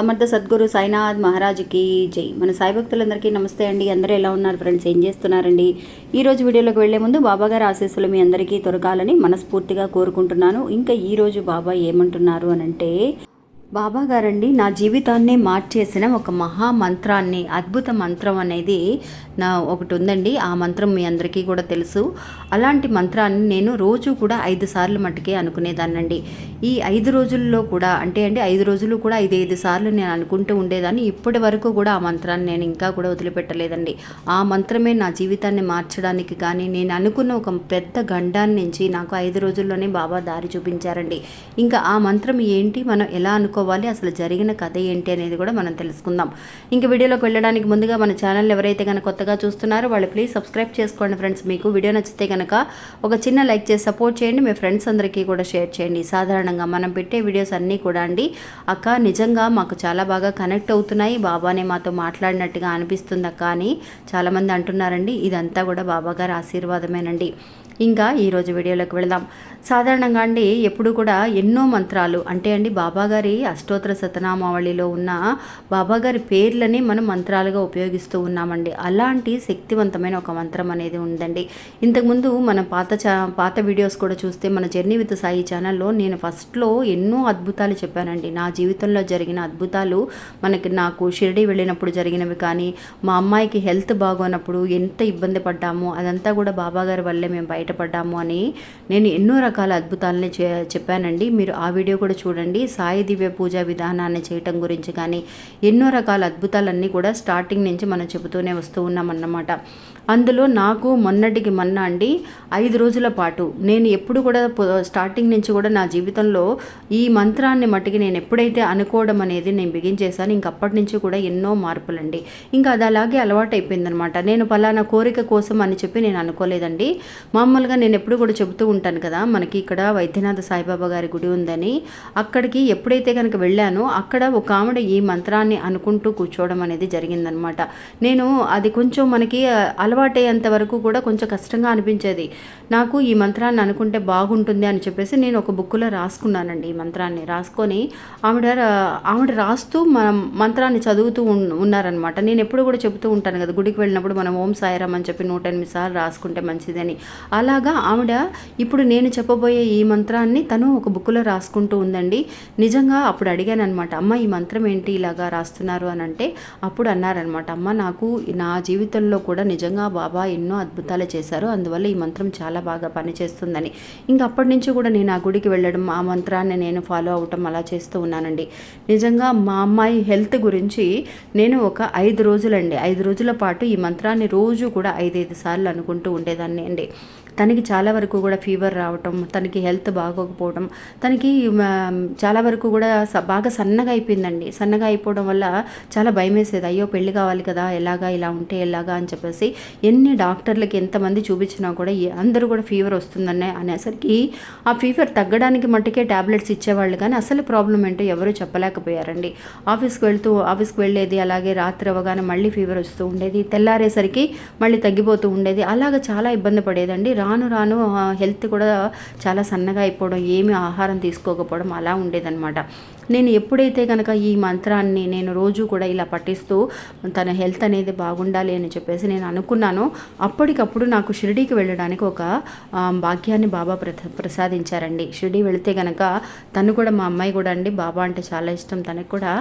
సమర్థ సద్గురు సాయినాథ్ మహారాజుకి జై. మన సాయి భక్తులందరికీ నమస్తే అండి. అందరూ ఎలా ఉన్నారు ఫ్రెండ్స్? ఏం చేస్తున్నారండి? ఈ రోజు వీడియోలోకి వెళ్ళే ముందు బాబాగారి ఆశీస్సులు మీ అందరికీ దొరకాలని మనస్ఫూర్తిగా కోరుకుంటున్నాను. ఇంకా ఈ రోజు బాబా ఏమంటున్నారు అని అంటే బాబా గారండి నా జీవితాన్ని మార్చేసిన ఒక మహా మంత్రాన్ని అద్భుత మంత్రం అనేది నా ఒకటి ఉందండి. ఆ మంత్రం మీ అందరికీ కూడా తెలుసు. అలాంటి మంత్రాన్ని నేను రోజు కూడా ఐదు సార్లు మట్టుకే అనుకునేదాన్నండి. ఈ ఐదు రోజుల్లో కూడా అంటే అండి ఐదు రోజులు కూడా ఐదు ఐదు సార్లు నేను అనుకుంటూ ఉండేదాన్ని. ఇప్పటి వరకు కూడా ఆ మంత్రాన్ని నేను ఇంకా కూడా వదిలిపెట్టలేదండి. ఆ మంత్రమే నా జీవితాన్ని మార్చడానికి కానీ నేను అనుకున్న ఒక పెద్ద గండాన్ని నుంచి నాకు ఐదు రోజుల్లోనే బాబా దారి చూపించారండి. ఇంకా ఆ మంత్రం ఏంటి మనం ఎలా అనుకోవాలి అసలు జరిగిన కథ ఏంటి అనేది కూడా మనం తెలుసుకుందాం. ఇంక వీడియోలోకి వెళ్ళడానికి ముందుగా మన ఛానల్ ఎవరైతే కనుక కొత్తగా చూస్తున్నారో వాళ్ళు ప్లీజ్ సబ్స్క్రైబ్ చేసుకోండి ఫ్రెండ్స్. మీకు వీడియో నచ్చితే కనుక ఒక చిన్న లైక్ చేసి సపోర్ట్ చేయండి. మీ ఫ్రెండ్స్ అందరికీ కూడా షేర్ చేయండి. సాధారణంగా మనం పెట్టే వీడియోస్ అన్నీ కూడా అండి. అక్క నిజంగా మాకు చాలా బాగా కనెక్ట్ అవుతున్నాయి. బాబానే మాతో మాట్లాడినట్టుగా అనిపిస్తుంది అక్క అని చాలామంది అంటున్నారండి. ఇదంతా కూడా బాబా గారి ఆశీర్వాదమేనండి. ఇంకా ఈరోజు వీడియోలోకి వెళదాం. సాధారణంగా అండి ఎప్పుడు కూడా ఎన్నో మంత్రాలు అంటే అండి బాబాగారి అష్టోత్తర శతనామావళిలో ఉన్న బాబాగారి పేర్లని మనం మంత్రాలుగా ఉపయోగిస్తూ ఉన్నామండి. అలాంటి శక్తివంతమైన ఒక మంత్రం అనేది ఉందండి. ఇంతకుముందు మన పాత చా పాత వీడియోస్ కూడా చూస్తే మన జర్నీ విత్ సాయి ఛానల్లో నేను ఫస్ట్లో ఎన్నో అద్భుతాలు చెప్పానండి. నా జీవితంలో జరిగిన అద్భుతాలు మనకి నాకు షిరిడి వెళ్ళినప్పుడు జరిగినవి కానీ మా అమ్మాయికి హెల్త్ బాగోనప్పుడు ఎంత ఇబ్బంది పడ్డాము అదంతా కూడా బాబాగారి వల్లే మేము బయటపడ్డాము అని నేను ఎన్నో రకాల అద్భుతాలని చే చెప్పానండి. మీరు ఆ వీడియో కూడా చూడండి. సాయి దివ్య పూజా విధానాన్ని చేయటం గురించి కానీ ఎన్నో రకాల అద్భుతాలన్నీ కూడా స్టార్టింగ్ నుంచి మనం చెబుతూనే వస్తూ ఉన్నామన్నమాట. అందులో నాకు మొన్నటికి మొన్న అండి ఐదు రోజుల పాటు నేను ఎప్పుడు కూడా స్టార్టింగ్ నుంచి కూడా నా జీవితంలో ఈ మంత్రాన్ని మట్టుకి నేను ఎప్పుడైతే అనుకోవడం అనేది నేను బిగించేశాను ఇంకప్పటి నుంచి కూడా ఎన్నో మార్పులండి. ఇంకా అది అలాగే అలవాటు అయిపోయిందనమాట నేను పలానా కోరిక కోసం అని చెప్పి నేను అనుకోలేదండి. మామూలుగా నేను ఎప్పుడు కూడా చెబుతూ ఉంటాను కదా మనకి ఇక్కడ వైద్యనాథ సాయిబాబా గారి గుడి ఉందని. అక్కడికి ఎప్పుడైతే కనుక వెళ్ళాను. అక్కడ ఒక ఆవిడ ఈ మంత్రాన్ని అనుకుంటూ కూర్చోవడం అనేది జరిగిందనమాట. నేను అది కొంచెం మనకి అలవాటయ్యేంత వరకు కూడా కొంచెం కష్టంగా అనిపించేది. నాకు ఈ మంత్రాన్ని అనుకుంటే బాగుంటుంది అని చెప్పేసి నేను ఒక బుక్లో రాసుకున్నానండి ఈ మంత్రాన్ని. రాసుకొని ఆవిడ ఆవిడ రాస్తూ మన మంత్రాన్ని చదువుతూ ఉన్నారనమాట. నేను ఎప్పుడు కూడా చెబుతూ ఉంటాను కదా గుడికి వెళ్ళినప్పుడు మనం ఓం సాయిరామ్ అని చెప్పి నూట ఎనిమిది సార్లు రాసుకుంటే మంచిదని. అలాగా ఆవిడ ఇప్పుడు నేను చెప్పబోయే ఈ మంత్రాన్ని తను ఒక బుక్లో రాసుకుంటూ ఉందండి. నిజంగా అప్పుడు అడిగాను అనమాట అమ్మ ఈ మంత్రం ఏంటి ఇలాగా రాస్తున్నారు? అని అంటే అప్పుడు అన్నారనమాట అమ్మ నాకు నా జీవితంలో కూడా నిజంగా బాబా ఎన్నో అద్భుతాలు చేశారు అందువల్ల ఈ మంత్రం చాలా బాగా పనిచేస్తుందని. ఇంకా అప్పటి నుంచి కూడా నేను ఆ గుడికి వెళ్ళడం ఆ మంత్రాన్ని నేను ఫాలో అవటం అలా చేస్తూ ఉన్నానండి. నిజంగా మా అమ్మాయి హెల్త్ గురించి నేను ఒక ఐదు రోజులండి ఐదు రోజుల పాటు ఈ మంత్రాన్ని రోజు కూడా ఐదైదు సార్లు అనుకుంటూ ఉండేదాన్ని అండి. తనకి చాలా వరకు కూడా ఫీవర్ రావటం తనకి హెల్త్ బాగోకపోవడం తనకి చాలా వరకు కూడా బాగా సన్నగా అయిపోయిందండి. సన్నగా అయిపోవడం వల్ల చాలా భయం వేసేది అయ్యో పెళ్ళి కావాలి కదా ఎలాగా ఇలా ఉంటే ఎలాగా అని చెప్పేసి ఎన్ని డాక్టర్లకి ఎంతమంది చూపించినా కూడా అందరూ కూడా ఫీవర్ వస్తుందనే అనేసరికి ఆ ఫీవర్ తగ్గడానికి మట్టుకే టాబ్లెట్స్ ఇచ్చేవాళ్ళు. కానీ అసలు ప్రాబ్లం ఏంటో ఎవరూ చెప్పలేకపోయారండి. ఆఫీస్కి వెళ్తూ ఆఫీస్కి వెళ్ళేది అలాగే రాత్రి అవ్వగానే మళ్ళీ ఫీవర్ వస్తూ ఉండేది తెల్లారేసరికి మళ్ళీ తగ్గిపోతూ ఉండేది. అలాగ చాలా ఇబ్బంది పడేదండి. రాను రాను హెల్త్ కూడా చాలా సన్నగా అయిపోవడం ఏమి ఆహారం తీసుకోకపోవడం అలా ఉండేదన్నమాట. నేను ఎప్పుడైతే కనుక ఈ మంత్రాన్ని నేను రోజు కూడా ఇలా పఠిస్తూ తన హెల్త్ అనేది బాగుండాలి అని చెప్పేసి నేను అనుకున్నాను అప్పటికప్పుడు నాకు షిరిడీకి వెళ్ళడానికి ఒక భాగ్యాన్ని బాబా ప్రసాదించారండి. షిరిడీ వెళితే కనుక తను కూడా మా అమ్మాయి కూడా అండి బాబా అంటే చాలా ఇష్టం తనకు కూడా.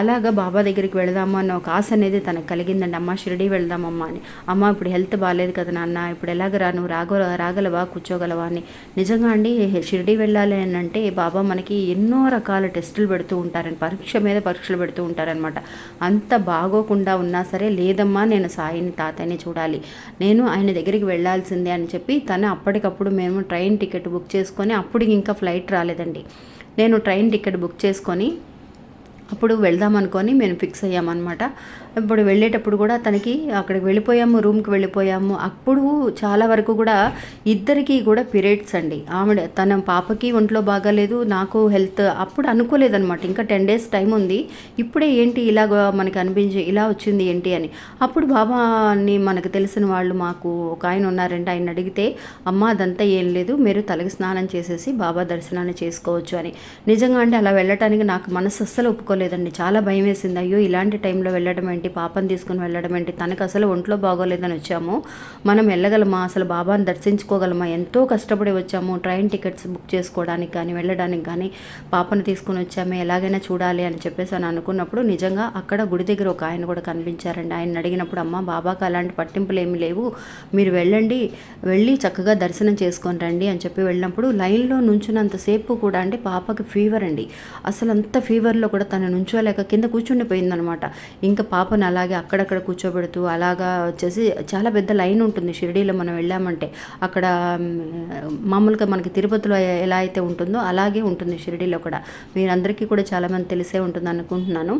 అలాగా బాబా దగ్గరికి వెళదాము అన్న ఒక ఆశ అనేది తనకు కలిగిందండి. అమ్మ షిరిడీ వెళ్దామమ్మా అని. అమ్మ ఇప్పుడు హెల్త్ బాగాలేదు కదా నాన్న ఇప్పుడు ఎలాగరా నువ్వు రాగ రాగలవా కూర్చోగలవా అని. నిజంగా అండి షిరిడీ వెళ్ళాలి అని అంటే బాబా మనకి ఎన్నో రకాల టెస్టులు పెడుతూ ఉంటారని పరీక్ష మీద పరీక్షలు పెడుతూ ఉంటారనమాట అంత బాగోకుండా ఉన్నా సరే లేదమ్మా నేను సాయిని తాతయ్యని చూడాలి. నేను ఆయన దగ్గరికి వెళ్ళాల్సిందే అని చెప్పి తను అప్పటికప్పుడు మేము ట్రైన్ టికెట్ బుక్ చేసుకొని అప్పుడు ఇంకా ఫ్లైట్ రాలేదండి. నేను ట్రైన్ టికెట్ బుక్ చేసుకొని అప్పుడు వెళ్దాం అనుకొని మేము ఫిక్స్ అయ్యామన్నమాట. ఇప్పుడు వెళ్ళేటప్పుడు కూడా తనకి అక్కడికి వెళ్ళిపోయాము రూమ్కి వెళ్ళిపోయాము. అప్పుడు చాలా వరకు కూడా ఇద్దరికీ కూడా పీరియడ్స్ అండి. ఆవిడ తన పాపకి ఒంట్లో బాగాలేదు నాకు హెల్త్ అప్పుడు అనుకోలేదన్నమాట. ఇంకా టెన్ డేస్ టైం ఉంది. ఇప్పుడే ఏంటి ఇలాగ మనకి అనిపించి ఇలా వచ్చింది ఏంటి అని. అప్పుడు బాబాని మనకు తెలిసిన వాళ్ళు మాకు ఒక ఆయన ఉన్నారంటే ఆయన అడిగితే అమ్మ అదంతా ఏం లేదు. మీరు తలకి స్నానం చేసేసి బాబా దర్శనాన్ని చేసుకోవచ్చు అని. నిజంగా అంటే అలా వెళ్ళటానికి నాకు మనసు అస్సలు ఒప్పుకోలేదు. బాగోలేదండి. చాలా భయం వేసింది. అయ్యో ఇలాంటి టైంలో వెళ్ళడం ఏంటి? పాపని తీసుకుని వెళ్ళడం ఏంటి? తనకు అసలు ఒంట్లో బాగోలేదని వచ్చాము. మనం వెళ్ళగలమా? అసలు బాబాను దర్శించుకోగలమా? ఎంతో కష్టపడి వచ్చాము. ట్రైన్ టికెట్స్ బుక్ చేసుకోవడానికి కానీ వెళ్ళడానికి కానీ పాపను తీసుకుని వచ్చామే. ఎలాగైనా చూడాలి అని చెప్పేసి అని అనుకున్నప్పుడు నిజంగా అక్కడ గుడి దగ్గర ఒక ఆయన కూడా కనిపించారండి. ఆయన అడిగినప్పుడు అమ్మ బాబాకి అలాంటి పట్టింపులు ఏమి లేవు. మీరు వెళ్ళండి. వెళ్ళి చక్కగా దర్శనం చేసుకొని రండి అని చెప్పి వెళ్ళినప్పుడు లైన్లో నుంచున్నంతసేపు కూడా అంటే పాపకి ఫీవర్ అండి. అసలు అంత ఫీవర్లో కూడా తను నుంచోలేక కింద కూర్చుండిపోయిందనమాట ఇంకా పాపను అలాగే అక్కడక్కడ కూర్చోబెడుతూ అలాగా వచ్చేసి చాలా పెద్ద లైన్ ఉంటుంది షిరిడీలో మనం వెళ్ళామంటే. అక్కడ మామూలుగా మనకి తిరుపతిలో ఎలా అయితే ఉంటుందో అలాగే ఉంటుంది షిరిడీలో కూడా. మీరందరికీ కూడా చాలామంది తెలిసే ఉంటుంది అనుకుంటున్నాను.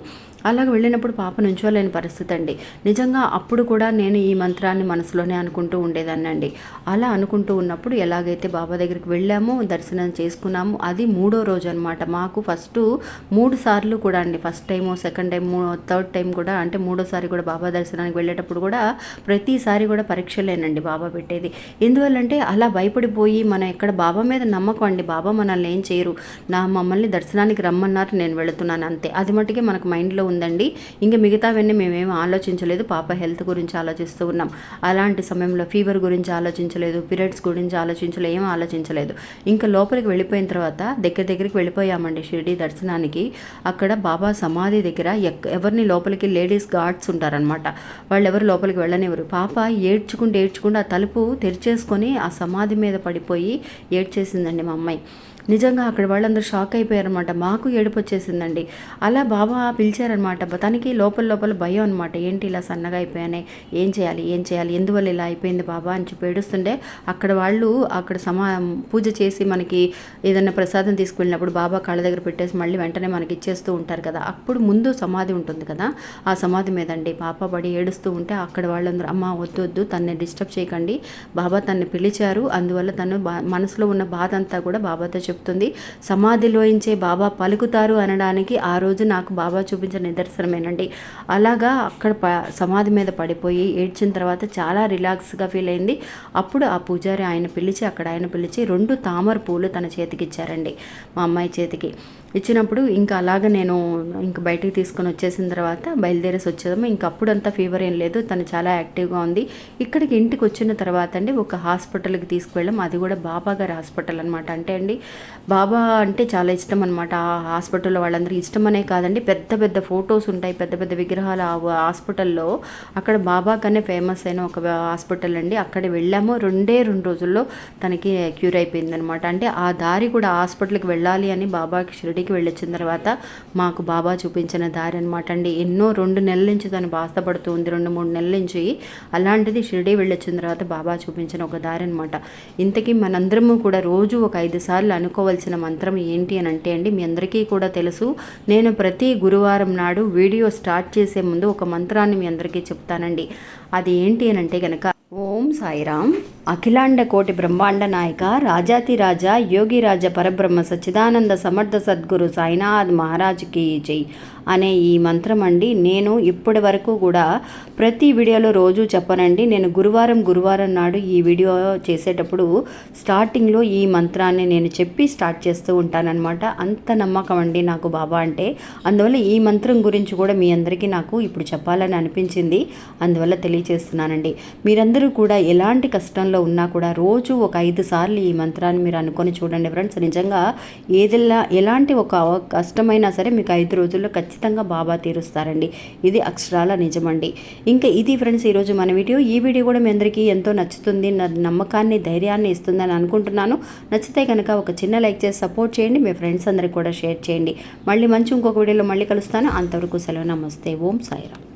అలాగ వెళ్ళినప్పుడు పాప నుంచోలేని పరిస్థితి అండి. నిజంగా అప్పుడు కూడా నేను ఈ మంత్రాన్ని మనసులోనే అనుకుంటూ ఉండేదాన్ని అండి. అలా అనుకుంటూ ఉన్నప్పుడు ఎలాగైతే బాబా దగ్గరికి వెళ్ళామో దర్శనం చేసుకున్నాము అది మూడో రోజు అనమాట మాకు ఫస్ట్ మూడు సార్లు కూడా అండి first time second time third time కూడా అంటే మూడోసారి కూడా బాబా దర్శనానికి వెళ్ళేటప్పుడు కూడా ప్రతిసారి కూడా పరీక్షలేనండి బాబా పెట్టేది. ఎందువల్లంటే అలా భయపడిపోయి మనం ఎక్కడ బాబా మీద నమ్మకం అండి. బాబా మనల్ని ఏం చేయరు. నా మమ్మల్ని దర్శనానికి రమ్మన్నారు నేను వెళుతున్నాను అంతే. అది మట్టుకే మనకు మైండ్లో ఉందండి. ఇంకా మిగతావన్నీ మేమేం ఆలోచించలేదు. పాప హెల్త్ గురించి ఆలోచిస్తూ ఉన్నాం. అలాంటి సమయంలో ఫీవర్ గురించి ఆలోచించలేదు. పీరియడ్స్ గురించి ఆలోచించలేదు ఏం ఆలోచించలేదు. ఇంకా లోపలికి వెళ్ళిపోయిన తర్వాత దగ్గర దగ్గరికి వెళ్ళిపోయామండి షిరిడి దర్శనానికి. అక్కడ బాబా సమాధి దగ్గర ఎవరిని లోపలికి లేడీస్ గార్డ్స్ ఉంటారనమాట వాళ్ళు ఎవరు లోపలికి వెళ్ళనివ్వరు. పాప ఏడ్చుకుంటూ ఏడ్చుకుంటూ ఆ తలుపు తెరిచేసుకొని ఆ సమాధి మీద పడిపోయి ఏడ్చేసిందండి మా అమ్మాయి. నిజంగా అక్కడ వాళ్ళందరూ షాక్ అయిపోయారనమాట మాకు ఏడుపు వచ్చేసిందండి. అలా బాబా పిలిచారనమాట తనకి లోపల లోపల భయం అనమాట ఏంటి ఇలా సన్నగా అయిపోయానే? ఏం చేయాలి? ఏం చేయాలి? ఎందువల్ల ఇలా అయిపోయింది బాబా అని చెప్పి ఏడుస్తుంటే అక్కడ వాళ్ళు అక్కడ సమా పూజ చేసి మనకి ఏదైనా ప్రసాదం తీసుకువెళ్ళినప్పుడు బాబా కాళ్ళ దగ్గర పెట్టేసి మళ్ళీ వెంటనే మనకి ఇచ్చేస్తూ ఉంటారు. కదా అప్పుడు ముందు సమాధి ఉంటుంది కదా. ఆ సమాధి మీదండి పాప పడి ఏడుస్తూ ఉంటే అక్కడ వాళ్ళందరూ అమ్మ వద్దు వద్దు తన్ని డిస్టర్బ్ చేయకండి. బాబా తన్ని పిలిచారు. అందువల్ల తను బా మనసులో ఉన్న బాధ అంతా కూడా బాబాతో చెప్తుంది. సమాధిలోయించే బాబా పలుకుతారు అనడానికి ఆ రోజు నాకు బాబా చూపించిన నిదర్శనమేనండి. అలాగా అక్కడ ప సమాధి మీద పడిపోయి ఏడ్చిన తర్వాత చాలా రిలాక్స్గా ఫీల్ అయింది. అప్పుడు ఆ పూజారి ఆయన పిలిచి అక్కడ ఆయన పిలిచి రెండు తామర పూలు తన చేతికి ఇచ్చారండి మా అమ్మాయి చేతికి. ఇచ్చినప్పుడు ఇంకా అలాగ నేను ఇంక బయటికి తీసుకొని వచ్చేసిన తర్వాత బయలుదేరేసి వచ్చేదాము ఇంక అప్పుడంతా ఫీవర్ ఏం లేదు. తను చాలా యాక్టివ్గా ఉంది. ఇక్కడికి ఇంటికి వచ్చిన తర్వాత అండి ఒక హాస్పిటల్కి తీసుకువెళ్ళాం. అది కూడా బాబా గారి హాస్పిటల్ అనమాట అంటే అండి బాబా అంటే చాలా ఇష్టం అనమాట ఆ హాస్పిటల్లో వాళ్ళందరికీ ఇష్టం అనే కాదండి. పెద్ద పెద్ద ఫొటోస్ ఉంటాయి. పెద్ద పెద్ద విగ్రహాలు ఆ హాస్పిటల్లో అక్కడ బాబా కనే ఫేమస్ అయిన ఒక హాస్పిటల్ అండి. అక్కడ వెళ్ళాము. రెండే రెండు రోజుల్లో తనకి క్యూర్ అయిపోయింది అనమాట అంటే ఆ దారి కూడా హాస్పిటల్కి వెళ్ళాలి అని బాబాకి షిరిడికి వెళ్ళొచ్చిన తర్వాత మాకు బాబా చూపించిన దారి అనమాట అండి. ఎన్నో రెండు నెలల నుంచి తను బాధపడుతూ ఉంది. రెండు మూడు నెలల నుంచి అలాంటిది షిరిడి వెళ్ళొచ్చిన తర్వాత బాబా చూపించిన ఒక దారి అనమాట ఇంతకీ మనందరము కూడా రోజు ఒక ఐదు సార్లు అనుకోవాల్సిన మంత్రం ఏంటి అని అంటే అండి మీ అందరికీ కూడా తెలుసు. నేను ప్రతి గురువారం నాడు వీడియో స్టార్ట్ చేసే ముందు ఒక మంత్రాన్ని మీ అందరికీ చెప్తానండి. అది ఏంటి అని అంటే కనుక ఓం సాయిరామ్. అఖిలాండ కోటి బ్రహ్మాండ నాయక రాజాతిరాజా యోగిరాజ యోగి పరబ్రహ్మ సచ్చిదానంద సమర్థ సద్గురు సాయినాథ్ మహారాజ్కి జై అనే ఈ మంత్రం అండి. నేను ఇప్పటి వరకు కూడా ప్రతి వీడియోలో రోజు చెప్పనండి. నేను గురువారం గురువారం నాడు ఈ వీడియో చేసేటప్పుడు స్టార్టింగ్లో ఈ మంత్రాన్ని నేను చెప్పి స్టార్ట్ చేస్తూ ఉంటానన్నమాట. అంత నమ్మకం అండి నాకు బాబా అంటే. అందువల్ల ఈ మంత్రం గురించి కూడా మీ అందరికీ నాకు ఇప్పుడు చెప్పాలని అనిపించింది. అందువల్ల తెలియచేస్తున్నానండి. మీరందరూ కూడా ఎలాంటి కష్టం కష్టంలో ఉన్నా కూడా రోజు ఒక ఐదు సార్లు ఈ మంత్రాన్ని మీరు అనుకొని చూడండి ఫ్రెండ్స్. నిజంగా ఏదిలా ఎలాంటి ఒక కష్టమైనా సరే మీకు ఐదు రోజుల్లో ఖచ్చితంగా బాబా తీరుస్తారండి. ఇది అక్షరాల నిజమండి. ఇంకా ఇది ఫ్రెండ్స్ ఈరోజు మన వీడియో. ఈ వీడియో కూడా మీ అందరికీ ఎంతో నచ్చుతుంది నా నమ్మకాన్ని ధైర్యాన్ని ఇస్తుందని అనుకుంటున్నాను. నచ్చితే కనుక ఒక చిన్న లైక్ చేసి సపోర్ట్ చేయండి మీ ఫ్రెండ్స్ అందరికి కూడా షేర్ చేయండి. మళ్ళీ మంచి ఇంకొక వీడియోలో మళ్ళీ కలుస్తాను. అంతవరకు సెలవు. నమస్తే. ఓం సాయిరామ్.